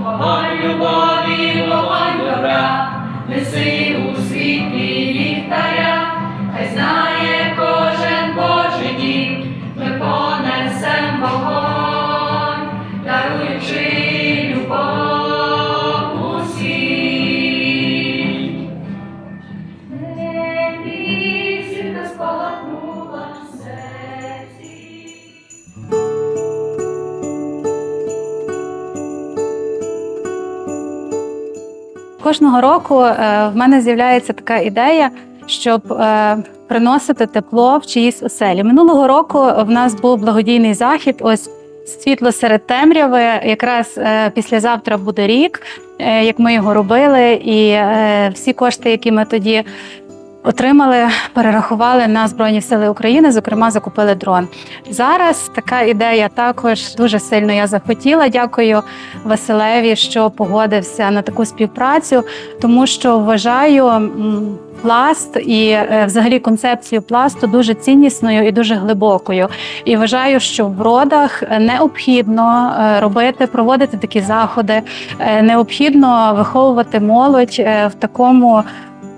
Вогонь любові, вогонь добра, неси Кожного року е, в мене з'являється така ідея, щоб е, приносити тепло в чиїсь оселі. Минулого року в нас був благодійний захід. Ось світло серед темряви. Якраз е, післязавтра буде рік, як ми його робили, і всі кошти, які ми тоді. Отримали, перерахували на Збройні Сили України, зокрема, закупили дрон. Зараз така ідея також дуже сильно я захотіла. Дякую Василеві, що погодився на таку співпрацю, тому що вважаю пласт і е, взагалі концепцію пласту дуже ціннісною і дуже глибокою. І вважаю, що в родах необхідно е, робити, проводити такі заходи, е, необхідно виховувати молодь в такому.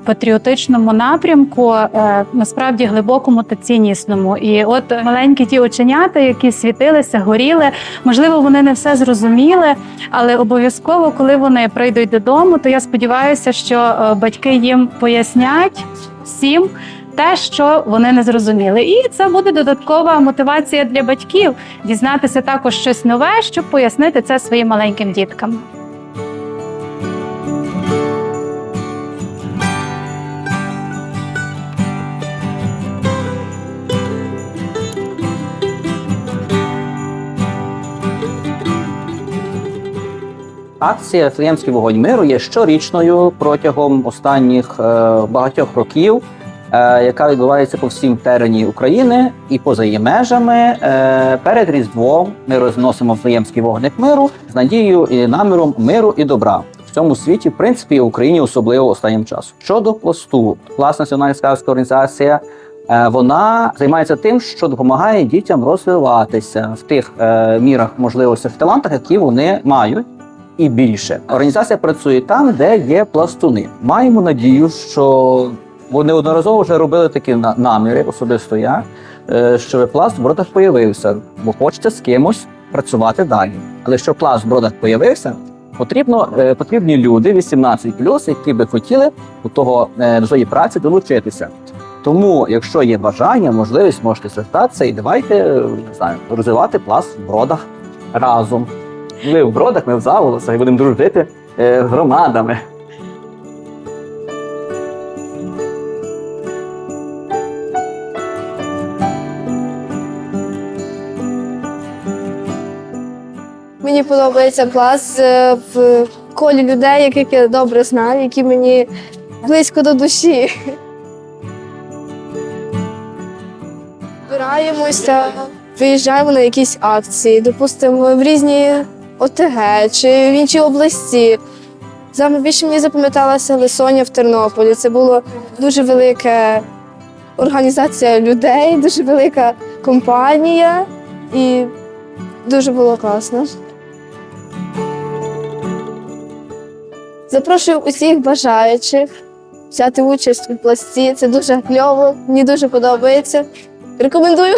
Патріотичному напрямку е, насправді глибокому та ціннісному, і от маленькі ті оченята, які світилися, горіли. Можливо, вони не все зрозуміли, але обов'язково, коли вони прийдуть додому, то я сподіваюся, що е, батьки їм пояснять всім. Те, що вони не зрозуміли, і це буде додаткова мотивація для батьків дізнатися також щось нове, щоб пояснити це своїм маленьким діткам. Акція Флеємський вогонь миру є щорічною протягом останніх е, багатьох років, е, яка відбувається по всім терені України і поза її межами. Е, перед Різдвом ми розносимо Флеємський вогник миру з надією і наміром миру і добра. В цьому світі, в принципі, в Україні особливо останнім часом. Щодо пласту, власна національна скаутська організація. Вона займається тим, що допомагає дітям розвиватися в тих мірах, можливостях, талантах, які вони мають і більше. Організація працює там, де є пластуни. Маємо надію, що вони неодноразово вже робили такі на- наміри, особисто я, е, щоб пласт в бродах появився, бо хочеться з кимось працювати далі. Але щоб пласт в бродах появився, потрібно, е, потрібні люди 18+, які би хотіли до того е, до своєї праці долучитися. Тому, якщо є бажання, можливість можете звертатися і давайте е, не знаю, розвивати пласт в бродах разом. Ви в бродах, ми в заволосах і будемо дружити е, громадами. Мені подобається клас е, в колі людей, яких я добре знаю, які мені близько до душі. Збираємося, виїжджаємо на якісь акції, допустимо, в різні ОТГ чи в інші області. Саме більше мені запам'яталася Лисоня в Тернополі. Це була дуже велика організація людей, дуже велика компанія і дуже було класно. Запрошую усіх бажаючих взяти участь у пласті. Це дуже кльово, мені дуже подобається. Рекомендую.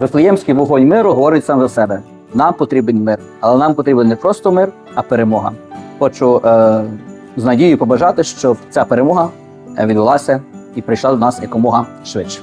Вифлеємський вогонь миру говорить сам за себе. Нам потрібен мир, але нам потрібен не просто мир, а перемога. Хочу е, з надією побажати, щоб ця перемога е, відбулася і прийшла до нас якомога швидше.